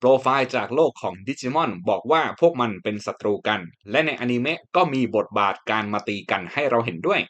โปรไฟล์จากโลกของดิจิมอนบอกว่าพวกมันเป็นศัตรูกัน และในอนิเมะก็มีบทบาทการมาตีกันให้เราเห็นด้วย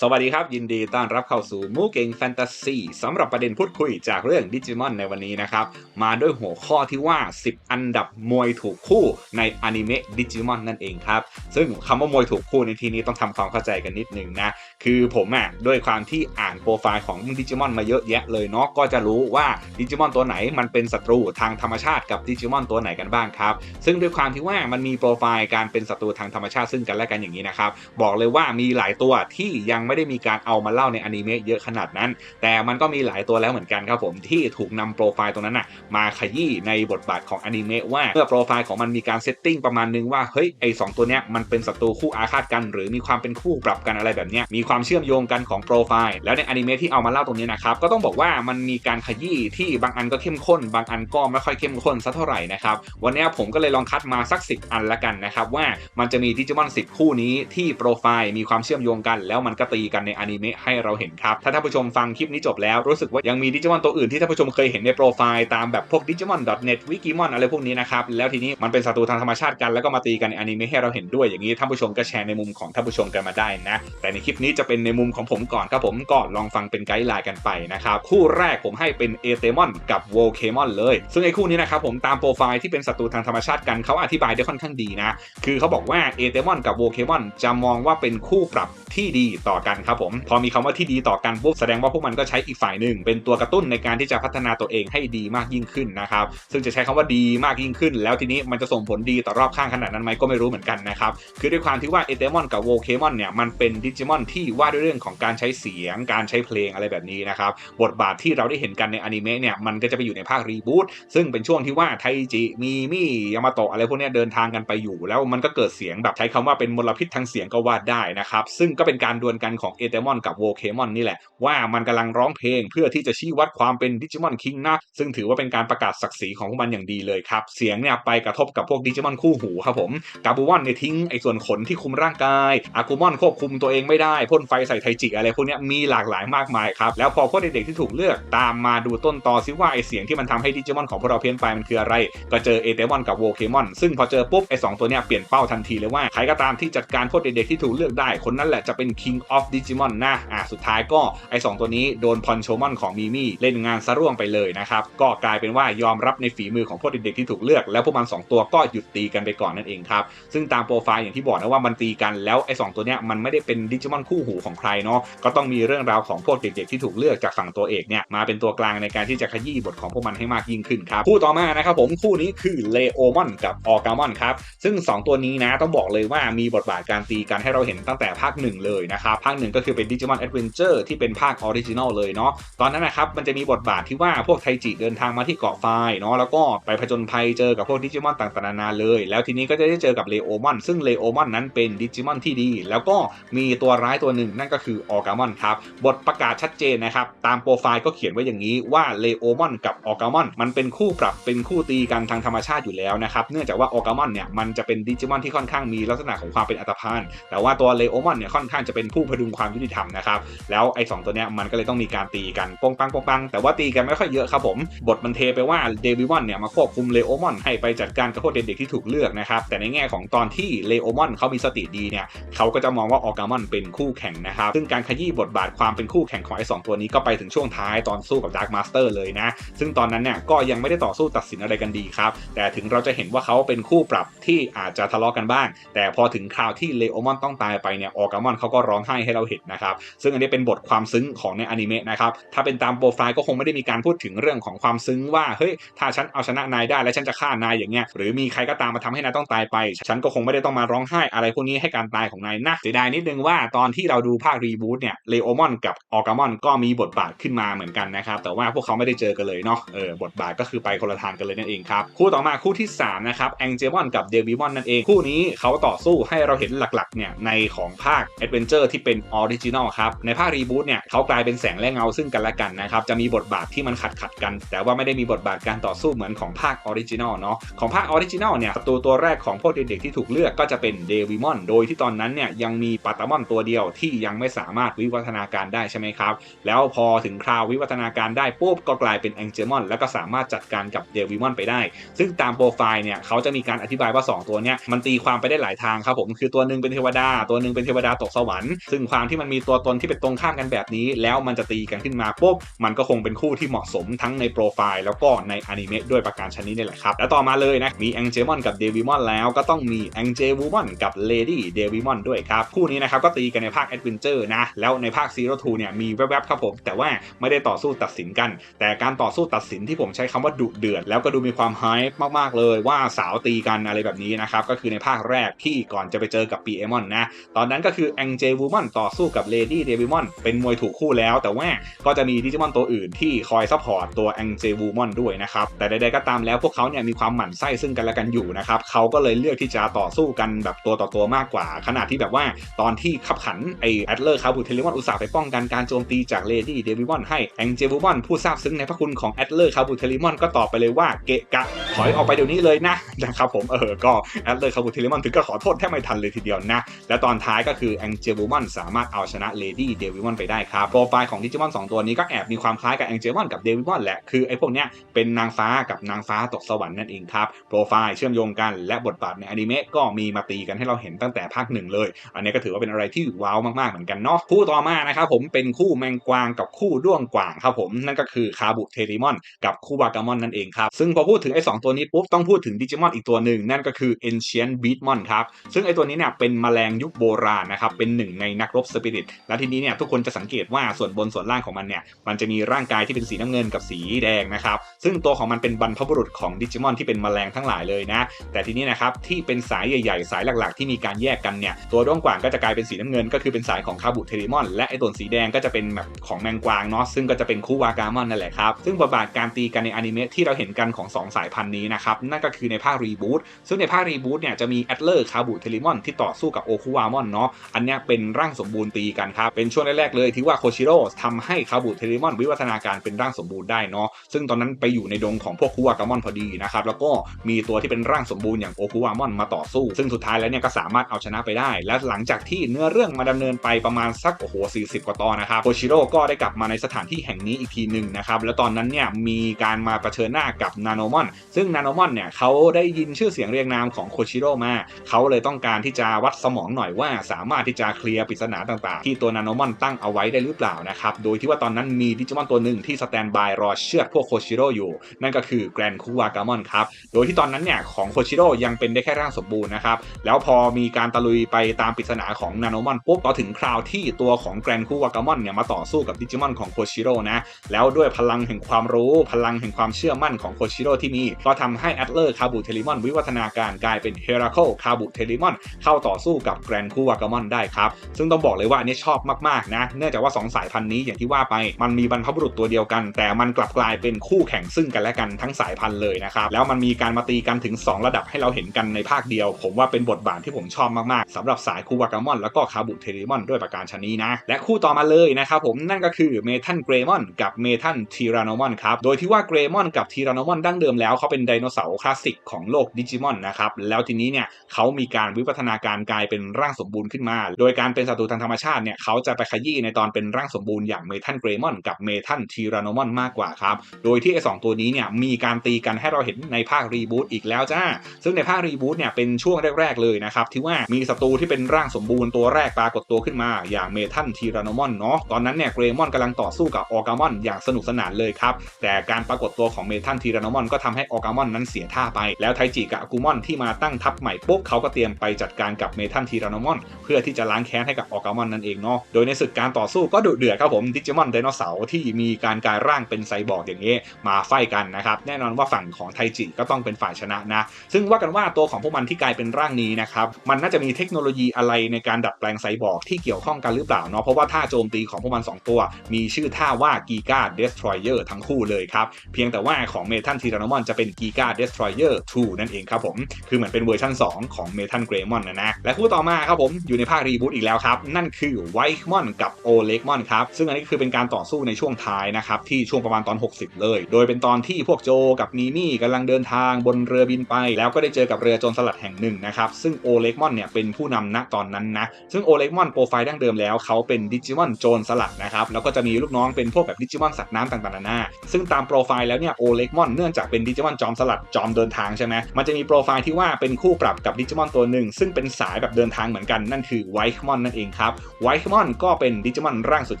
สวัสดีครับ ยินดีต้อนรับเข้าสู่มูเก่งแฟนตาซีสำหรับประเด็นพูดคุยจากเรื่องดิจิมอนในวันนี้นะครับ มาด้วยหัวข้อที่ว่า 10 อันดับมวยถูกคู่ในอนิเมะดิจิมอนนั่นเองครับ ซึ่งคำว่ามวยถูกคู่ในที่นี้ต้องทำความเข้าใจกันนิดนึงนะ คือผมอะด้วยความที่อ่านโปรไฟล์ของดิจิมอนมาเยอะแยะเลยเนาะก็จะรู้ว่าดิจิมอนตัวไหนมันเป็นศัตรูทางธรรมชาติกับดิจิมอนตัวไหนกันบ้างครับซึ่งด้วยความที่ว่ามันมีโปรไฟล์การเป็นศัตรูทางธรรมชาติซึ่งกันและกันอย่างนี้นะครับบอกเลยว่ามีหลายตัวที่ยังไม่ได้มีการเอามาเล่าในอนิเมะเยอะขนาดนั้น แต่มันก็มีหลายตัวแล้วเหมือนกันครับผมที่ถูกนำโปรไฟล์ตรงนั้นน่ะมาขยี้ในบทบาทของอนิเมะว่าเมื่อโปรไฟล์ของมันมีการเซตติ้งประมาณนึงว่าเฮ้ยไอสองตัวเนี้ยมันเป็นศัตรูคู่อาฆาตกันหรือมีความเป็นคู่ปรับกันอะไรแบบเนี้ยมีความเชื่อมโยงกันของโปรไฟล์แล้วในอนิเมะที่เอามาเล่าตรงนี้นะครับก็ต้องบอกว่ามันมีการขยี้ที่บางอันก็เข้มข้น บางอันก็ไม่ค่อยเข้มข้นสักเท่าไหร่นะครับวันนี้ผมก็เลยลองคัดมาสัก 10 อันละกันนะครับว่ามันจะมีดิจิมอน10 คู่นี้ที่โปรไฟล์มีความเชื่อมโยงกัน แล้วมันก็ตีกันในอนิเมะให้เราเห็นครับ ถ้าท่านผู้ชมฟังคลิปนี้จบแล้วรู้สึกว่ายังมีดิจิมอนตัวอื่นที่ท่านผู้ชมเคยเห็นในโปรไฟล์ตามแบบพวก digimon.net wikimon อะไรพวกนี้นะครับ แล้วทีนี้มันเป็นศัตรูทางธรรมชาติกันแล้วก็มาตีกันในอนิเมะให้เราเห็นด้วยอย่างนี้ท่านผู้ชมก็แชร์ในมุมของท่านผู้ชมกันมาได้นะ แต่ในคลิปนี้จะเป็นในมุมของผมก่อนครับผมก็ลองฟังเป็นไกด์ไลน์กันไปนะครับคู่แรกผมให้เป็นเอเตมอนกับโวเคมอนเลย ซึ่งไอ้คู่นี้นะครับผมตามโปรไฟล์ที่เป็นศัตรูทางธรรมชาติกันเขาอธิบายได้ค่อนข้างดีนะคือเขาบอกว่าเอเตมอนกับโวเคมอนจะมองว่าเป็นคู่ปรับที่ดีต่อกันครับผม พอมีคำว่าที่ดีต่อกันปุ๊บแสดงว่าพวกมันก็ใช้อีกฝ่ายหนึ่ง เป็นตัวกระตุ้นในการที่จะพัฒนาตัวเองให้ดีมากยิ่งขึ้นนะครับ ซึ่งจะใช้คำว่าดีมากยิ่งขึ้น แล้วทีนี้มันจะส่งผลดีต่อรอบข้างขนาดนั้นไหมก็ไม่รู้เหมือนกันนะครับ คือด้วยความที่ว่าเอเตมอนกับโวเคมอนเนี่ยมันเป็นดิจิมอนที่ว่าด้วยเรื่องของการใช้เสียง การใช้เพลงอะไรแบบนี้นะครับบทบาทที่เราได้เห็นกันในอนิเมะเนี่ยมันก็จะไปอยู่ในภาครีบูตซึ่งเป็นช่วงที่ว่าไทจิมีมี่ยามาโตะอะไรพวกนี้เดินทางกันไปอยู่ แล้วมันก็เกิดเสียงแบบใช้คำว่าเป็นมลพิษทางเสียงก็ว่าได้นะครับซึ่งก็เป็นการดวลกันของเอเตมอนกับโวเคมอนนี่แหละ ว่ามันกำลังร้องเพลงเพื่อที่จะชี้วัดความเป็นดิจิมอนคิงนะ ซึ่งถือว่าเป็นการประกาศศักดิ์ศรีของพวกมันอย่างดีเลยครับ เสียงเนี่ยไปกระทบกับพวกดิจิมอนคู่หูครับผมกาบูวอนเนี่ยทิ้งไอ้ส่วนขนที่คุมร่างกายอากูมอนควบคุมตัวเองไม่ได้พ่นไฟใส่ไทจิอะไรพวกนี้มีหลากหลายมากมายครับแล้วพอพวกเด็กๆที่ถูกเลือกตามมาดูต้นตอซิว่าไอ้เสียงที่มันทำให้ดิจิมอนของพวกเราเพี้ยนไปมันคืออะไร ก็เจอเอเตมอนกับโวเคมอนซึ่งพอเจอปุ๊บไอ้สองตัวเนี้ยเปลี่ยนเป้าทันทีเลยว่าใครก็ตามที่จัดการพวกเด็กๆที่ถูกเลือกได้คนนั้นแหละจะเป็น King of Digimon นะอะสุดท้ายก็ไอ้สองตัวนี้โดนพอนโชมอนของมีมี่เล่นงานซะร่วงไปเลยนะครับก็กลายเป็นว่ายอมรับในฝีมือของพวกเด็กๆที่ถูกเลือก แล้วพวกมันสองตัวก็หยุดตีกันไปก่อนนั่นเองครับซึ่งตามโปรไฟล์อย่างที่บอกนะว่ามันตีกันแล้วไอ้สองตัวเนี้ยมันไม่ได้เป็นดิจิมอนคู่หูของใครเนาะก็ต้องมีเรื่องราวของพวกเด็กๆที่ถูกเลือกจากฝั่งตัวเอกเนี่ยมาเป็นตัวกลางในการที่จะขยี้บทของพวกมันให้มากยิ่งขึ้นครับคู่ต่อมานะครับผมคู่นี้คือเลโอมอนกับออกามอนครับซึ่ง 2 ตัวนี้นะต้องบอกเลยว่ามีบทบาทการตีกันให้เราเห็นตั้งแต่ภาคหนึ่งเลยนะครับภาคหนึ่งก็คือเป็นดิจิมอนแอดเวนเจอร์ที่เป็นภาคออริจินอลเลยเนาะตอนนั้นนะครับมันจะมีบทบาทที่ว่าพวกไทจิเดินทางมาที่เกาะไฟเนาะแล้วก็ไปผจญภัยเจอกับพวกดิจิมอนต่างๆนานาเลย แล้วทีนี้ก็จะได้เจอกับเลโอมอนซึ่งเลโอมอนนั้นเป็นดิจิมอนที่ดี แล้วก็มีตัวร้ายตัวหนึ่งนั่นก็คือออกามอนครับบทประกาศชัดเจนนะครับตามโปรไฟล์ก็เขียนไว้อย่างนี้ว่าเลโอมอนกับออกามอนมันเป็นคู่ปรับเป็นคู่ตีกันทางธรรมชาติอยู่แล้วนะครับเนื่องจากว่าออกามอนเนี่ยมันจะเป็นดิจิมอนที่ค่อนข้างมีลักษณะของความเป็นอัตภานแต่ว่าตัวเลโอมอนเนี่ยค่อนข้างจะเป็นผู้พดุงความยุติธรรมนะครับ แล้วไอ้สตัวเนี้ยมันก็เลยต้องมีการตีกันปองปังปองปังแต่ว่าตีกันไม่ค่อยเยอะครับผมบทมันเทไปว่าเดวิวอนเนี่ยมาควบคุมเลโอมอนให้ไปจัดการกับพวกเด็กๆที่ถูกเลือกนะครับแต่ในแง่ของตอนที่เลโอมอนเขามีสติดีเนี่ยเขาก็จะมองว่าออกามอนเป็นคู่แข่งนะครับซึ่งการขยี้บทบาทความเป็นคู่แข่งของไอ้สตัวนี้ก็ไปถึงช่วงท้ายตอนสู้กับดาร์คมาสเตอร์เลยนะซึ่งตอนนั้นเนี่ยก็ยังไม่ได้ต่อสู้ตัดสินอะไรกันดีครับแต่ถึงเราจะเห็นว่าเขาเป็นคู่ปรับที่อาจจะทะเลาะกันบ้าง แต่พอถึงคราวที่เลโอมอนต้องตายไปเนี่ยออกามอนเขาก็ร้องไห้ให้เราเห็นนะครับ ซึ่งอันนี้เป็นบทความซึ้งของในอนิเมะนะครับ ถ้าเป็นตามโปรไฟล์ก็คงไม่ได้มีการพูดถึงเรื่องของความซึ้งว่า เฮ้ย ถ้าฉันเอาชนะนายได้แล้วฉันจะฆ่านายอย่างเงี้ย หรือมีใครก็ตามมาทำให้นายต้องตายไป ฉันก็คงไม่ได้ต้องมาร้องไห้อะไรพวกนี้ให้การตายของนายนะเสียดายนิดนึงว่าตอนที่เราดูภาครีบูตเนี่ย เลโอมอนกับออกามอนก็มีบทบาทขึ้นมาเหมือนกันนะครับ แต่ว่าพวกเขาไม่ได้เจอกันเลยเนาะ เออ บทบาทก็คือไปคนละทางกันเลยนั่นเองครับ คู่ต่อมาคู่ที่3นะครับแองเจมอนกับเดวิมอนนั่นเอง คู่นี้เขาต่อสู้ให้เราเห็นหลักๆเนี่ยในของภาคแอดเวนเจอร์ที่เป็นออริจินอลครับ ในภาครีบูตเนี่ยเขากลายเป็นแสงและเงาซึ่งกันและกันนะครับจะมีบทบาทที่มันขัดขัดกัน แต่ว่าไม่ได้มีบทบาทการต่อสู้เหมือนของภาคออริจินอลเนาะของภาคออริจินอลเนี่ยศัตรูตัวแรกของพวกเด็กๆที่ถูกเลือกก็จะเป็นเดวิมอนโดยที่ตอนนั้นเนี่ยยังมีปัตตามอนตัวเดียวที่ยังไม่สามารถวิวัฒนาการได้ใช่ไหมครับ แล้วพอถึงคราววิวัฒนาการได้ปุ๊บก็กลายเป็นแองเจมอนแล้วก็สามารถจัดการกับเดวิมอนไปได้ ซึ่งตามโปรไฟล์เนี่ยเขาจะมีการอธิบายว่า 2 ตัวเนี้ยมันตีความไปได้หลายทางครับผมคือตัวหนึ่งเป็นเทวดา ตัวหนึ่งเป็นเทวดาตกสวรรค์ซึ่งความที่มันมีตัวตนที่เป็นตรงข้ามกันแบบนี้ แล้วมันจะตีกันขึ้นมาปุ๊บมันก็คงเป็นคู่ที่เหมาะสมทั้งในโปรไฟล์แล้วก็ในอนิเมะด้วยประการชนิดนี่แหละครับ แล้วต่อมาเลยนะ มีแองเจมอนกับเดวิมอนแล้วก็ต้องมีแองเจวูมอนกับเลดี้เดวิมอนด้วยครับ คู่นี้นะครับก็ตีกันในภาคแอดเวนเจอร์นะ แล้วในภาคซีโร่ทูเนี่ยมีแวบๆครับผม แต่ว่าไม่ได้ต่อสู้ตัดสินกัน แต่การต่อสู้ตัดสินที่ผมใช้คำว่าดุเดือด แล้วก็ดูมีความไฮป์มากๆเลยว่าสาวตีกันอะไรแบบนี้นะครับก็คือในภาคแรกที่ก่อนจะไปเจอกับปีเอมอนนะตอนนั้นก็คือแองเจวูมอนต่อสู้กับเลดี้เดวิมอนเป็นมวยถูกคู่แล้ว แต่ว่าก็จะมีดิจิมอนตัวอื่นที่คอยซัพพอร์ตตัวแองเจวูมอนด้วยนะครับ แต่ใดๆก็ตามแล้วพวกเขาเนี่ยมีความหมั่นไส้ซึ่งกันและกันอยู่นะครับเขาก็เลยเลือกที่จะต่อสู้กันแบบตัวต่อตัวมากกว่าขนาดที่แบบว่าตอนที่ขับขันไอแอดเลอร์คาบูเทลิมอนอุตส่าห์ไปป้องกันการโจมตีจากเลดี้เดวิมอนให้แองเจวูมอนผู้ทราบซึ้งในพระคุณของแอดเลอร์คาบูเทลิมอนก็ตอบไปเลยว่าเกะกะถอยออกไปเดี๋ยวนี้เลยนะนะครับผมเออก็แอดเลอร์คาบูเทลิมอนถึงก็ขอโทษแทบไม่ทันเลยทีเดียวนะและตอนท้ายก็คือแองเจวูมอนสาามารถเอาชนะเลดี้เดวิมอนไปได้ครับ โปรไฟล์ของดิจิมอน2ตัวนี้ก็แอบมีความคล้ายกับแองเจวอนกับเดวิมอนแหละ คือไอ้พวกเนี้ยเป็นนางฟ้ากับนางฟ้าตกสวรรค์นั่นเองครับ โปรไฟล์เชื่อมโยงกันและบทบาทในอนิเมะก็มีมาตีกันให้เราเห็นตั้งแต่ภาคหนึ่งเลย อันนี้ก็ถือว่าเป็นอะไรที่ว้าวมากๆเหมือนกันเนาะ คู่ต่อมานะครับผมเป็นคู่แมงกวางกับคู่ด้วงกว่างครับผม นั่นก็คือคาบุเทริมอนกับคู่วากามอนนั่นเองครับ ซึ่งพอพูดถึงไอ้สตัวนี้ปุ๊บต้องพูดถึงดิจิมอนอีกตัวหนึ่งนั่นก็คือ Ancient Beatmon ครับ ซึ่งไอ้ตัวนี้เนี่ยเป็นแมลงยุคโบราณนะครับเป็นหนึ่งในนักรบสปิริตและทีนี้เนี่ยทุกคนจะสังเกตว่าส่วนบนส่วนล่างของมันเนี่ยมันจะมีร่างกายที่เป็นสีน้ำเงินกับสีแดงนะครับซึ่งตัวของมันเป็นบรรพบุรุษของดิจิมอนที่เป็นแมลงทั้งหลายเลยนะแต่ทีนี้นะครับที่เป็นสายใหญ่ๆ สายหลักๆ ที่มีการแยกกันเนี่ยตัวด้วงกว่างก็จะกลายเป็นสีน้ำเงิน ก็คือเป็นสายของคาบุเทริมอน และไอตัวสีแดงก็จะเป็นแบบของแมงกวางเนาะซึ่งก็จะเป็นคู่วากามอนนั่นแหละครับซึ่งบทบาทการตีกันในอนิเมะที่เราเห็นกันของ 2 สายพันธุ์นี้นะครับนั่นก็คือในภาครีบูตซึ่งในภาครีบูตเนี่ยจะมีแอดเลอร์คาบุเทริมอนที่ต่อสู้กับโอคุวามอนเนาะอันนี้เป็นร่างสมบูรณ์ตีกันครับ เป็นช่วงแรกๆเลยที่ว่าโคชิโร่ทำให้คาบุเทริมอนวิวัฒนาการเป็นร่างสมบูรณ์ได้เนาะซึ่งตอนนั้นไปอยู่ในดงของพวกคุวากามอนพอดีนะครับแล้วก็มีตัวที่เป็นร่างสมบูรณ์อย่างโอคุวามอนมาต่อสู้ ซึ่งสุดท้ายแล้วเนี่ยก็สามารถเอาชนะไปได้ และหลังจากที่เนื้อเรื่องมาดำเนินไปประมาณสักโอ้โห40 กว่าตอนนะครับโคชิโร่ก็ได้กลับมาในสถานที่แห่งนี้อีกทีหนึ่งนะครับแล้วตอนนั้นเนี่ยมีการมาเชิญหน้ากับนาโนมอนซึ่งนาโนมอนเนี่ยเขาได้ยินชื่อเสียงเรียงนามของโคชิโร่มาเขาเลยต้องการที่จะวัดสมองหน่อยว่าสามารถที่จะเคลียร์ปริศนาต่างๆ ที่ตัวนาโนมอนตั้งเอาไว้ได้หรือเปล่านะครับ โดยที่ว่าตอนนั้นมีดิจิมอนตัวหนึ่งที่สแตนบายรอเชือดพวกโคชิโร่อยู่ นั่นก็คือแกรนคูวากามอนครับ โดยที่ตอนนั้นเนี่ยของโคชิโร่ยังเป็นได้แค่ร่างสมบูรณ์นะครับ แล้วพอมีการตะลุยไปตามปริศนาของนาโนมอนปุ๊บก็ถึงคราวที่ตัวของแกรนคูวากามอนเนี่ยมาต่อสู้กับดิจิมอนของโคชิโร่นะ แล้วด้วยพลังแห่งความรู้พลังแห่งความเชื่อมั่นของโคชิโร่ที่มีก็ทำให้แอดเลอร์คาบุเทลิมอนวิวัฒนาการกลายเป็นเฮราโคคาบุเทลิมอนเข้าต่อสู้กับแกรนคูวากามอนได้ครับซึ่งต้องบอกเลยว่าอันนี้ชอบมากๆนะเนื่องจากว่า 2 สายพันธุ์นี้อย่างที่ว่าไปมันมีบรรพบุรุษตัวเดียวกัน แต่มันกลับกลายเป็นคู่แข่งซึ่งกันและกันทั้งสายพันธุ์เลยนะครับแล้วมันมีการมาตีกันถึง 2 ระดับให้เราเห็นกันในภาคเดียว ผมว่าเป็นบทบาทที่ผมชอบมากๆสำหรับสายคูวากามอนแล้วก็คาบุเทลิมอนด้วยประการชนีนะและคู่ต่อมาเลยนะครับผมนั่นก็คือเมทันเกรมอนกับเมทันทีรานอมอนครับโดยที่ว่าเกรมอนกับทีรานอมอนดั้งเดิมแล้วเขาเป็นไดโนเสาร์คลาสสิกของโลกดิจิมอนนะครับแล้วทีนี้เนี่ยเขามีการวิวัฒนาการกลายเป็นร่างสมบูรณ์ขึ้นมา โดยการเป็นศัตรูทางธรรมชาติเนี่ยเขาจะไปขยี้ในตอนเป็นร่างสมบูรณ์อย่างเมทันเกรมอนกับเมทันทีรานอมอนมากกว่าครับ โดยที่ไอสองตัวนี้เนี่ยมีการตีกันให้เราเห็นในภาครีบูตอีกแล้วจ้า ซึ่งในภาครีบูตเนี่ยเป็นช่วงแรก ๆ เลยนะครับ ที่ว่ามีศัตรูที่เป็นร่างสมบูรณ์ตัวแรกปรากฏตัวขึ้นมาอย่างเมทันทีรานอมอนเนาะตอนนั้นเนี่ยเกรมอนกำลังต่อสู้กับออกามอนอย่างสนุกสนานเลยครับแต่การปรากฏตัวของเมทันทีรานอมอนก็ทำให้ออกามอนนั้นเสียท่าไป แล้วไทจิกับอากูมอนที่มาตั้งทัพใหม่ปุ๊บเขาก็เตรียมไปจัดการกับเมทันทีรานอมอน เพื่อที่จะล้างแค้นให้กับออกามอนนั่นเองเนาะ โดยในศึกการต่อสู้ก็ดุเดือดครับผมดิจิมอนไดโนเสาร์ที่มีการกลายร่างเป็นไซบอร์กอย่างนี้มาไฟกันนะครับ แน่นอนว่าฝั่งของไทจิก็ต้องเป็นฝ่ายชนะนะ ซึ่งว่ากันว่าตัวของพวกมันที่กลายเป็นร่างนี้นะครับ มันน่าจะมีเทคโนโลยีอะไรในการดัดแปลงไซบอร์กที่เกี่ยวข้องกันหรือเปล่าเนาะ เพราะว่าท่าโจมตีของพวกมัน 2 ตัว มีชื่อท่าว่ากีกาเดสทรอยเออร์ทั้งคู่เลยครับ เพียงแต่ว่าของเมทัลทีรานอมอนจะเป็นกีกาเดสทรอยเออร์2นั่นเองครับผม คือเหมือนเป็นเวอร์ชัน2 ของเมทัลเกรมอนนะนะ และคู่ต่อมาครับผมอยู่ในภาครีบูตอีกแล้วครับนั่นคือไวท์มอนกับโอเล็กมอนครับ ซึ่งอันนี้คือเป็นการต่อสู้ในช่วงท้ายนะครับ ที่ช่วงประมาณตอน 60 เลย โดยเป็นตอนที่พวกโจกับนีมี่กำลังเดินทางบนเรือบินไป แล้วก็ได้เจอกับเรือโจรสลัดแห่งหนึ่งนะครับ ซึ่งโอเล็กมอนเนี่ยเป็นผู้นำณตอนนั้นนะ ซึ่งโอเล็กมอนโปรไฟล์ดั้งเดิมแล้วเขาเป็นดิจิมอนโจรสลัดนะครับ แล้วก็จะมีลูกน้องเป็นพวกแบบดิจิมอนสัตว์น้ำต่างๆนานา ซึ่งตามโปรไฟล์แล้วเนี่ยโอเล็กมอนเนื่องจากเป็นดิจิมอนจอมสลัดจอมเดินทางใช่ไหมมันจะมีโปรไฟล์ที่ว่าเป็นคู่ปรับกับดิจิมอนตัวหนึ่งซึ่งเป็นสายแบบเดินทางเหมือนกันนั่นคือไวท์มอนนั่นเองครับไวท์มอนก็เป็นดิจิมอนร่างสุด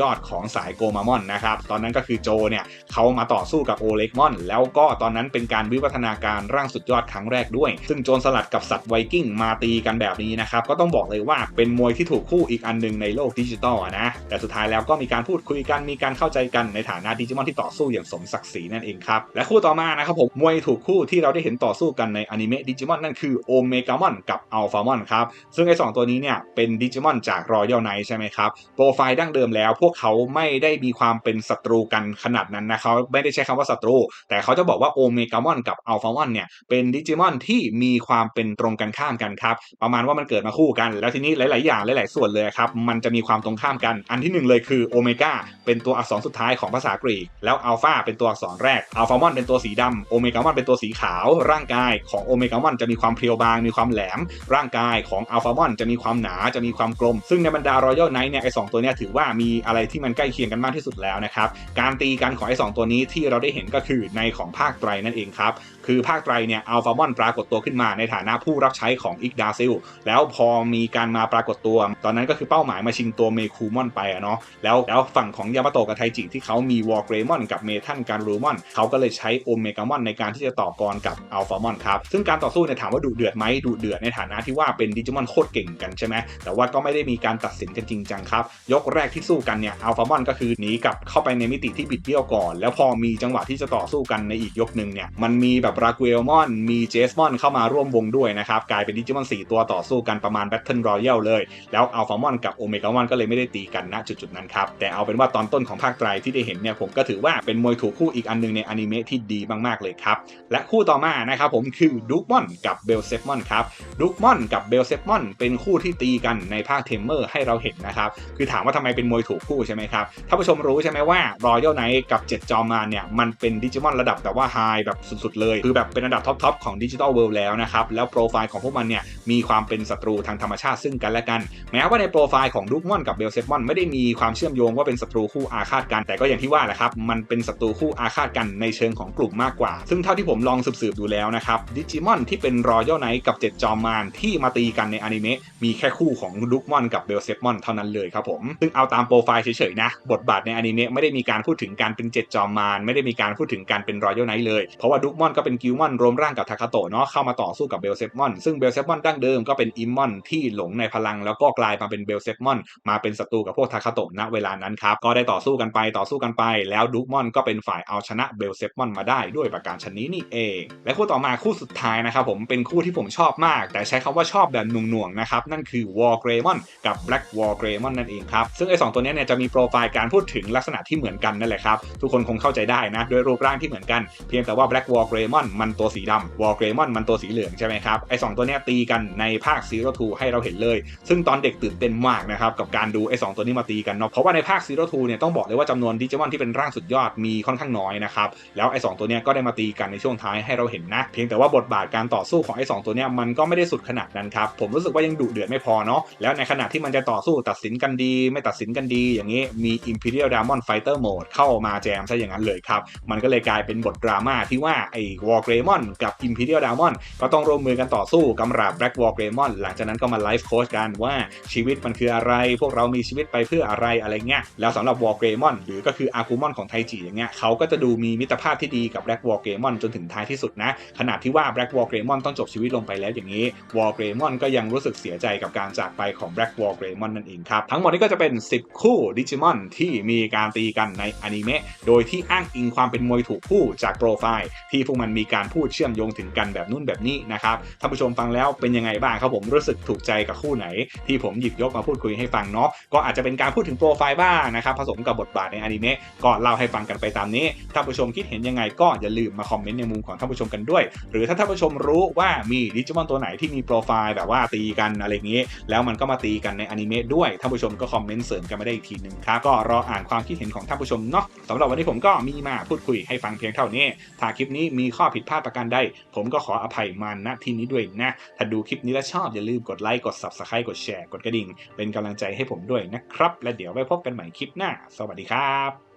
ยอดของสายโกมามอนนะครับตอนนั้นก็คือโจเนี่ยเขามาต่อสู้กับโอเล็กมอนแล้วก็ตอนนั้นเป็นการวิวัฒนาการร่างสุดยอดครั้งแรกด้วย ซึ่งโจรสลัดกับสัตว์ไวกิ้งมาตีกันแบบนี้นะครับก็ต้องบอกเลยว่าเป็นมวยที่ถูกคู่อีกอันหนึ่งในโลกดิจิตอลนะแต่สุดท้ายแล้วก็มีการพูดคุยกันมีการเข้าใจกันในฐานะดิจิมอนที่ต่อสู้อย่างสมศักดิ์ศรีนั่นเองครับและคู่ต่อมานะครับผมมวยถูกคู่ที่เราได้เห็นต่อสู้กันในอนิเมะดิจิมอนนั่นคือโอเมกามอนกับอัลฟามอนครับซึ่งไอ้สองตัวนี้เนี่ยเป็นดิจิมอนจากรอยัลไนท์ใช่ไหมครับ โปรไฟล์ดั้งเดิมแล้ว พวกเขาไม่ได้มีความเป็นศัตรูกันขนาดนั้นนะเขาไม่ได้ใช้คำว่าศัตรู แต่เขาจะบอกว่าโอเมกามอนกับอัลฟามอนเนี่ยเป็นดิจิมอนที่มีความเป็นตรงกันข้ามกันครับ ประมาณว่ามันเกิดมาคู่กัน แล้วทีนี้หลาย ๆ อย่างหลาย ๆ ส่วนเลยครับ มันจะมีความตรงข้ามกัน อันที่หนึ่งเลยคือโอเมก้าเป็นตัวอักษรสุดท้ายของภาษากรีก แล้วอัลฟาเป็นตัวอักษรแรก อัลฟามอนเป็นตัวสีดำโอเมกามอนเป็นตัวสีขาว ร่างกายของโอเมกามอนจะมีความเพรียวบาง มีความแหลม ร่างกายของอัลฟามอนจะมีความหนา จะมีความกลม ซึ่งในบรรดารอยัลไนท์เนี่ยไอสองตัวเนี้ยถือว่ามีอะไรที่มันใกล้เคียงกันมากที่สุดแล้วนะครับการตีกันของไอสองตัวนี้ที่เราได้เห็นก็คือในของภาคไตรนั่นเองครับ คือภาคไตรเนี่ยอัลฟามอนปรากฏตัวขึ้นมาในฐานะผู้รับใช้ของอิกดาซิลแล้วพอมีการมาปรากฏตัว ตอนนั้นก็คือเป้าหมายมาชิงตัวเมคูมอนไปอะเนาะแล้วแล้วฝั่งของยามาโตะกับไทจิที่เขามีวอร์เกรมอนกับเมทันการูมอนเขาก็เลยใช้โอเมกามอนในการที่จะต่อกรกับอัลฟามอนครับซึ่งการต่อสู้เนี่ยถามว่าดุเดือดไหมดุเดือดในฐานะที่ว่าเป็นดิจิมอนโคตรเก่งกันใช่ไหมแต่ว่าก็ไม่ได้มีการตัดสินกันจริงจังครับยกแรกที่สู้กันเนี่ยอัลฟามอนก็คือหนีกลับเข้าไปในมิติที่บิดเบี้ยวก่อน แล้วพอมีจังหวะที่จะต่อสู้กันในอีกยกหนึ่งเนี่ยมันมีแบบรากูเอลมอน มีเจสมอนเข้ามาร่วมวงด้วยนะครับ กลายเป็นดิจิมอน 4 ตัวต่อสู้กันประมาณแบทเทิลรอยัลเลย แล้วอัลฟามอนกับโอเมกามอนก็เลยไม่ได้ตีกันณจุดๆนั้นครับ แต่เอาเป็นว่าตอนต้นของภาคไตรที่ได้เห็นเนี่ยผมก็ถือว่าเป็นมวยถูกคู่อีกอันหนึงในอนิเมะที่ดีมากๆเลยครับ และคู่ต่อมานะครับผมคือดูกมอนกับเบลเซฟมอนครับดูกมอนกับเบลเซฟมอนเป็นคู่ที่ตีกันในภาคเทมเมอร์ให้เราเห็นนะครับ คือถามว่าทำไมเป็นมวยถูกคู่ใช่ไหมครับถ้าผู้ชมรู้ใช่ไหมว่ารอยัลไนท์กับ 7 จอมมารเนี่ยมันเป็นดิจิมอนระดับแบบว่าไฮแบบสุดๆเลยคือแบบเป็นระดับท็อปๆของดิจิทัลเวิลด์แล้วนะครับ แล้วโปรไฟล์ของพวกมันเนี่ยมีความเป็นศัตรูทางธรรมชาติซึ่งกันและกัน แม้ว่าในโปรไฟล์ของดูกมอนกับเบลเซฟมอนไม่ได้มีความเชื่อมโยงว่าเป็นศัตรูคู่อาฆาตกัน แต่ก็อย่างที่ว่าแหละครับ มันเป็นศัตรูคู่อาฆาตกันในเชิงของกลุ่มมากกว่า ซึ่งเท่าที่ผมลองสืบๆดูแล้วนะครับดิจิมอนที่เป็นรอยัลไนท์กับ7จอมมารที่มาตีกันในอนิเมะมีแค่คู่ของดูกมอนกับเบลเซฟมอนเท่านั้นเลยครับผมซึ่งเอาตามโปรไฟล์เฉยๆนะบทบาทในอนิเมะไม่ได้มีการพูดถึงการเป็น7จอมมารไม่ได้มีการพูดถึงการเป็นรอยัลไนท์เลยเพราะว่าดูกมอนก็เป็นกิลมอนรวมร่างกับทาคาโตะเนาะเข้ามาต่อสู้กับเบลเซฟมอนซึ่งเบลเซฟมอนดั้งเดิมก็เป็นอิมมอนที่หลงในพลังแล้วก็กลายมาเป็นเบลเซฟมอนมาเป็นศัตรูกับพวกทาคาโตะณเวลานั้นครับก็ได้ต่อสู้กันไปต่อสู้กันไป แล้วดูมอนก็เป็นฝ่ายเอาชนะเบลเซฟมอนมาได้ด้วยประการชนนี้นี่เอง และคู่ต่อมาคู่สุดท้ายนะครับผมเป็นคู่ที่ผมชอบมาก แต่ใช้คำว่าชอบแบบหน่วงๆนะครับนั่นคือวอลเกรมอนกับแบล็กวอลเกรมอนนั่นเองครับซึ่งไอ้สองตัวนี้เนี่ยจะมีโปรไฟล์การพูดถึงลักษณะที่เหมือนกันนั่นแหละครับทุกคนคงเข้าใจได้นะโดยรูปร่างที่เหมือนกันเพียงแต่ว่า Black War Greymon มันตัวสีดำ War Greymon มันตัวสีเหลืองใช่ไหมครับไอสองตัวเนี้ยตีกันในภาค Zero Two ให้เราเห็นเลย ซึ่งตอนเด็กตื่นเต้นมากนะครับกับการดูไอสองตัวนี้มาตีกันเนาะเพราะว่าในภาค Zero Two เนี่ยต้องบอกเลยว่าจำนวนดิจิมอนที่เป็นร่างสุดยอดมีค่อนข้างน้อยนะครับแล้วไอสองตัวเนี้ยก็ได้มาตีกันในช่วงท้ายให้เราเห็นนะ เพียงแต่ว่าบทบาทการต่อสู้ของไอสองตัวเนี้ยมันก็ไม่ได้สุดขนาดนั้นครับผมรู้สึกว่ายังดุเดือดไม่พอเนาะแล้วในขณะที่มันจะต่อสู้ตัดสินกันดี ไม่ตัดสินกันดีอย่างนี้มี Imperial Diamond Fighter Mode เข้ามาแจมซะอย่างนั้นเลยครับมันก็เลยกลายเป็นบทดราม่าที่ว่าไอ้ War Greymon กับ Imperial Diamond ก็ต้องร่วมมือกันต่อสู้กำราบ Black War Greymon หลังจากนั้นก็มาไลฟ์โค้ชกันว่าชีวิตมันคืออะไร พวกเรามีชีวิตไปเพื่ออะไรอะไรเงี้ยแล้วสำหรับ War Greymon หรือก็คือ Agumon ของไทจิอย่างเงี้ยเขาก็จะดูมีมิตรภาพที่ดีกับ Black War Greymon จนถึงท้ายที่สุดนะ ขนาดที่ว่า Black War Greymon ต้องจบชีวิตลงไปแล้วอย่างนี้ War Greymon ก็ยังรู้สึกเสียใจกับการจากไปของ Black War Greymon นั่นเองครับทั้งหมดนี้ก็จะเป็น 10 คู่ดิจิมอนที่มีการตีกันในอนิเมะโดยที่อ้างอิงความเป็นมวยถูกคู่จากโปรไฟล์ที่พวกมันมีการพูดเชื่อมโยงถึงกันแบบนู่นแบบนี้นะครับท่านผู้ชมฟังแล้วเป็นยังไงบ้างครับผมรู้สึกถูกใจกับคู่ไหน ที่ผมหยิบยกมาพูดคุยให้ฟังเนาะก็อาจจะเป็นการพูดถึงโปรไฟล์บ้างนะครับผสมกับบทบาทในอนิเมะก็เล่าให้ฟังกันไปตามนี้ท่านผู้ชมคิดเห็นยังไงก็อย่าลืมมาคอมเมนต์ในมุมของท่านผู้ชมกันด้วย หรือถ้าท่านผู้ชมรู้ว่ามีดิจิมอนตัวไหนที่มีโปรไฟล์แบบว่าตีกันอะไรอย่างนี้ แล้วมันก็มาตีกันในอนิเมะด้วยท่านผู้ชมก็คอมเมนต์เสริมกันมาได้อีกทีหนึ่งครับก็รออ่านความคิดเห็นของท่านผู้ชมเนาะสำหรับวันนี้ผมก็มีมาพูดคุยให้ฟังเพียงเท่านี้ถ้าคลิปนี้มีข้อผิดพลาดประการใดผมก็ขออภัยมาณที่นี้ด้วยนะ ถ้าดูคลิปนี้แล้วชอบอย่าลืมกดไลค์กด Subscribe กดแชร์กดกระดิ่ง เป็นกำลังใจให้ผมด้วยนะครับ และเดี๋ยวไว้พบกันใหม่คลิปหน้า สวัสดีครับ